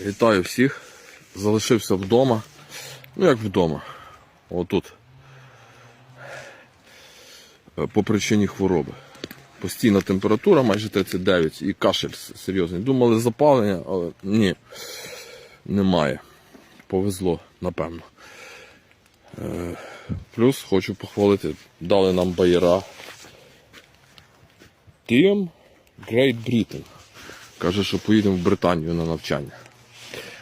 Вітаю всіх. Залишився вдома. Ну як вдома. Отут. Е, По причині хвороби. Постійна температура, майже 39 і кашель серйозний. Думали запалення, але ні. Немає. Повезло, напевно. Е, Плюс хочу похвалити, дали нам байера. Тім Great Britain. Каже, що поїдемо в Британію на навчання.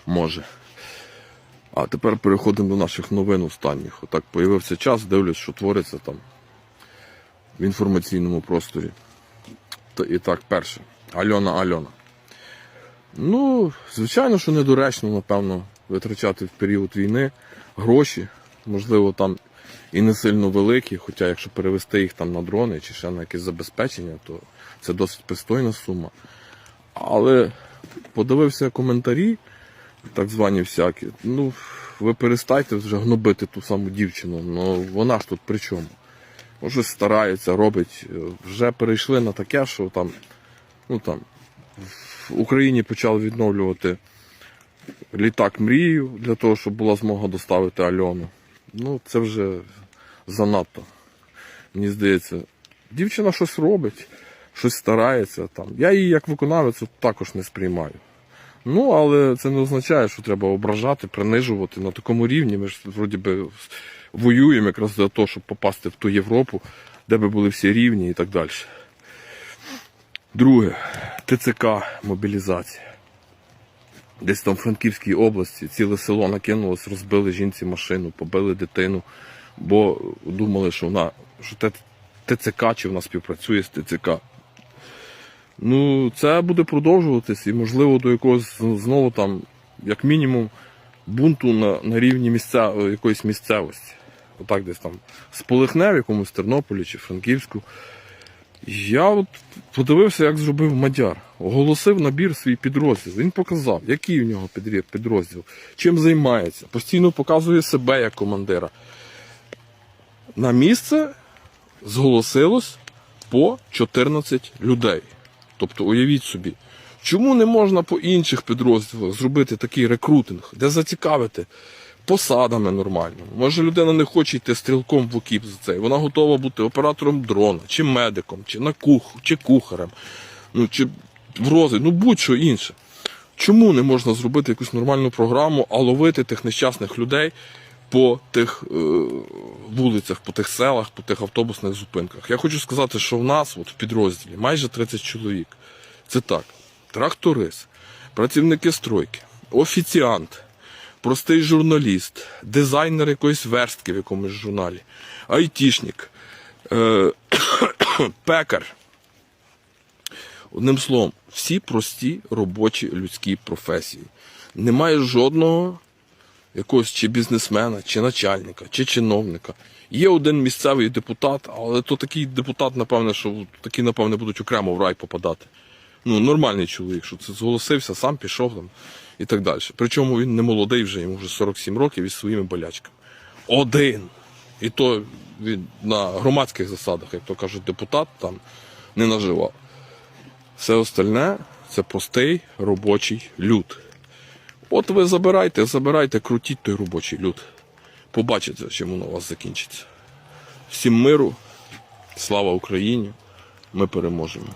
Може. А тепер переходимо до наших новин останніх. Отак появився час, дивлюсь, що твориться там в інформаційному просторі. І так, перше. Альона Альона. Ну, звичайно, що недоречно, напевно, витрачати в період війни гроші. Можливо, там і не сильно великі, хоча якщо перевести їх там на дрони чи ще на якесь забезпечення, то це досить пристойна сума. Але подивився коментарі, так звані всякі. Ну, ви перестайте вже гнобити ту саму дівчину. Ну вона ж тут при чому? Може старається, робить. Вже перейшли на таке, що там, ну там, в Україні почали відновлювати літак мрію для того, щоб була змога доставити Альону. Ну, це вже занадто. Мені здається, дівчина щось робить, щось старається там. Я її як виконавець також не сприймаю. Ну, але це не означає, що треба ображати, принижувати на такому рівні. Ми ж вроді би воюємо якраз за те, щоб попасти в ту Європу, де би були всі рівні і так далі. Друге, ТЦК мобілізація. Десь там в Франківській області ціле село накинулось, розбили жінці машину, побили дитину, бо думали, що вона що ТЦК чи вона співпрацює з ТЦК. Ну, це буде продовжуватись і, можливо, до якогось знову там, як мінімум, бунту на, на рівні місця, якоїсь місцевості. Отак десь там сполихне в якомусь Тернополі чи Франківську. Я от подивився, як зробив Мадяр. Оголосив набір свій підрозділ. Він показав, який у нього підрозділ, чим займається. Постійно показує себе як командира. На місце зголосилось по 14 людей. Тобто, уявіть собі, чому не можна по інших підрозділах зробити такий рекрутинг, де зацікавити посадами нормально. Може людина не хоче йти стрілком в окіп за це. Вона готова бути оператором дрона, чи медиком, чи на кух, чи кухарем, ну чи в рози, ну будь-що інше. Чому не можна зробити якусь нормальну програму, а ловити тих нещасних людей по тих е, вулицях, по тих селах, по тих автобусних зупинках? Я хочу сказати, що в нас от в підрозділі майже 30 чоловік. Це так: тракторист, працівники стройки, офіціант, простий журналіст, дизайнер якоїсь верстки в якомусь журналі, айтішник, е, пекар. Одним словом, всі прості робочі людські професії. Немає жодного якогось чи бізнесмена, чи начальника, чи чиновника. Є один місцевий депутат, але то такий депутат, напевне, що такі, напевне, будуть окремо в рай попадати. Ну, нормальний чоловік, що це зголосився, сам пішов там і так далі. Причому він не молодий вже, йому вже 47 років із своїми болячками. Один. І то він на громадських засадах, як то кажуть, депутат там не наживав. Все остальне це простий робочий люд. От ви забирайте, забирайте, крутіть той робочий люд. Побачите, чим воно у вас закінчиться. Всім миру, слава Україні! Ми переможемо.